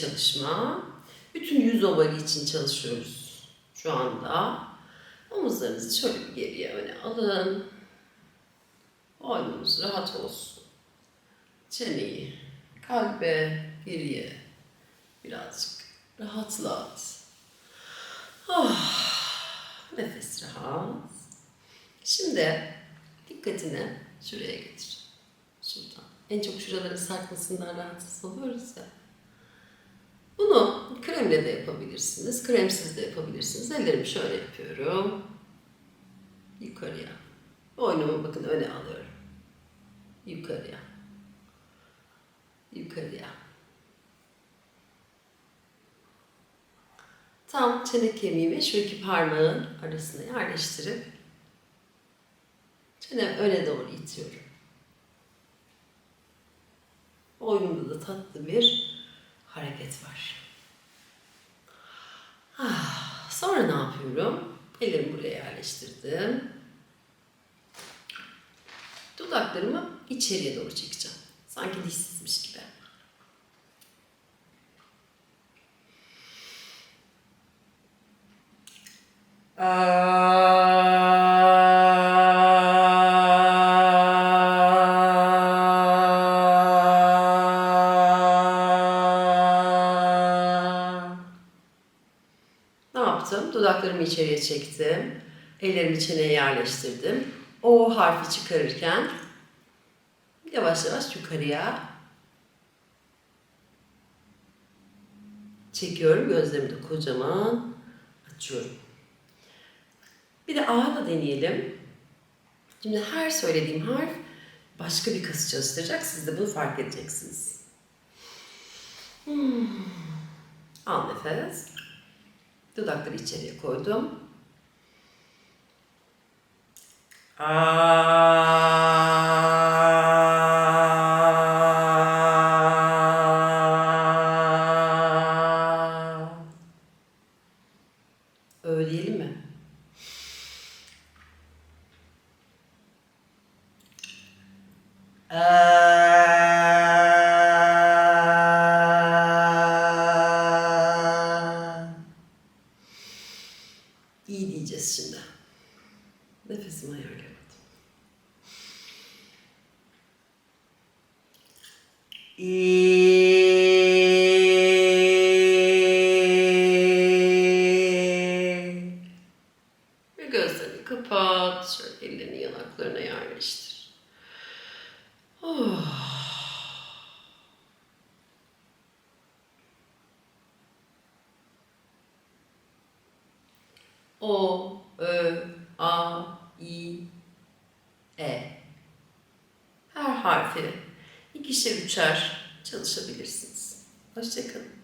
çalışma. Bütün yüz ovali için çalışıyoruz şu anda. Omuzlarınızı şöyle bir geriye öne alın. Boynunuz rahat olsun. Çeneyi kalbe geriye birazcık rahatlat. Ah, nefes rahat. Şimdi dikkatini şuraya getir. Şuradan. En çok şuraların sarkmasından rahatsız oluyoruz ya. Kremle de yapabilirsiniz, kremsiz de yapabilirsiniz. Ellerimi şöyle yapıyorum. Yukarıya. Boynumu bakın öne alıyorum. Yukarıya. Yukarıya. Tam çene kemiğimi şu iki parmağın arasına yerleştirip çene öne doğru itiyorum. Boynumda da tatlı bir hareket var. Sonra ne yapıyorum? Ellerimi buraya yerleştirdim. Dudaklarımı içeriye doğru çekeceğim. Sanki dişsizmiş gibi. Ne yaptım? Dudaklarımı içeriye çektim. Ellerimi çeneye yerleştirdim. O harfi çıkarırken yavaş yavaş yukarıya çekiyorum. Gözlerimi de kocaman açıyorum. Bir de A'la deneyelim. Şimdi her söylediğim harf başka bir kası çalıştıracak. Siz de bunu fark edeceksiniz. Hmm. Al nefes. Dudakları içeriye koydum. Aa. Öyle İyi diyeceğiz şimdi. Nefesimi ayarlayamadım. Ve gözlerini kapat. Şöyle ellerini yanaklarına yerleştir. Oh. O, Ö, A, İ, E. Her harfi ikişer üçer çalışabilirsiniz. Hoşçakalın.